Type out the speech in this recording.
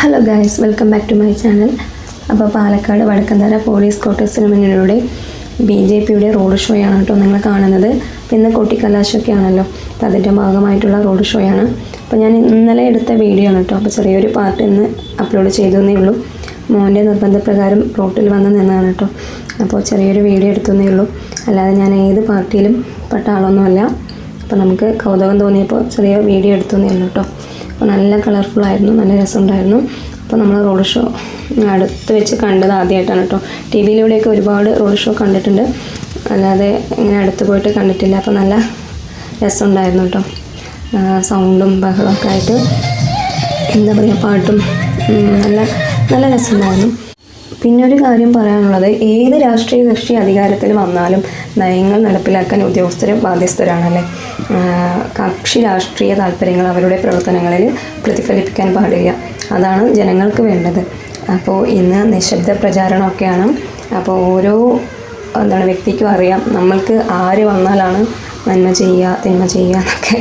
Hello guys welcome back to my channel അപ്പോൾ Palakkad Vadakkanthara police ക്വാർട്ടേഴ്സിന് മുന്നിലൂടെ ബി ജെ പിയുടെ റോഡ് ഷോയാണ് കേട്ടോ നിങ്ങൾ കാണുന്നത്. പിന്നെ കൊട്ടിക്കലാശമൊക്കെ ആണല്ലോ. അപ്പോൾ അതിന്റെ ഭാഗമായിട്ടുള്ള റോഡ് ഷോയാണ് അപ്പോൾ ഞാൻ ഇന്നലെ എടുത്ത വീഡിയോ ആണ് കേട്ടോ. അപ്പോൾ ചെറിയൊരു പാർട്ട് ഇന്ന് അപ്ലോഡ് ചെയ്തേ ഉള്ളൂ. മോന്റെ നിർബന്ധപ്രകാരം റോട്ടിൽ വന്ന് നിന്നാണ് കേട്ടോ. അപ്പോൾ ചെറിയൊരു വീഡിയോ എടുത്തേ ഉള്ളൂ. അല്ലാതെ ഞാൻ ഏത് പാർട്ടിയിലും പെട്ട ആളൊന്നുമല്ല. അപ്പോൾ നമുക്ക് കൗതുകം തോന്നിയപ്പോൾ ചെറിയ വീഡിയോ എടുത്തേ ഉള്ളൂ കേട്ടോ. അപ്പോൾ നല്ല കളർഫുൾ ആയിരുന്നു നല്ല രസമുണ്ടായിരുന്നു. അപ്പോൾ നമ്മൾ റോഡ് ഷോ അടുത്ത് വെച്ച് കണ്ടത് ആദ്യമായിട്ടാണ് കേട്ടോ ടി വിയിലൂടെയൊക്കെ ഒരുപാട് റോഡ് ഷോ കണ്ടിട്ടുണ്ട്. അല്ലാതെ ഇങ്ങനെ അടുത്ത് പോയിട്ട് കണ്ടിട്ടില്ല. അപ്പോൾ നല്ല രസമുണ്ടായിരുന്നു കേട്ടോ സൗണ്ടും ബഹളമൊക്കെ ആയിട്ട് എന്താ പറയുക പാട്ടും നല്ല നല്ല രസമുണ്ടായിരുന്നു. പിന്നെ ഒരു കാര്യം പറയാനുള്ളത്. ഏത് രാഷ്ട്രീയ കക്ഷി അധികാരത്തിൽ വന്നാലും നയങ്ങൾ നടപ്പിലാക്കാൻ ഉദ്യോഗസ്ഥരെ ബാധ്യസ്ഥരാണല്ലേ? കക്ഷി രാഷ്ട്രീയ താല്പര്യങ്ങൾ അവരുടെ പ്രവർത്തനങ്ങളിൽ പ്രതിഫലിപ്പിക്കാൻ പാടില്ല. അതാണ് ജനങ്ങൾക്ക് വേണ്ടത്. അപ്പോൾ ഇന്ന് നിശബ്ദ പ്രചാരണമൊക്കെയാണ്. അപ്പോൾ ഓരോ എന്താണ് വ്യക്തിക്കും അറിയാം നമ്മൾക്ക് ആര് വന്നാലാണ് നന്മ ചെയ്യുക തിന്മ ചെയ്യുക എന്നൊക്കെ.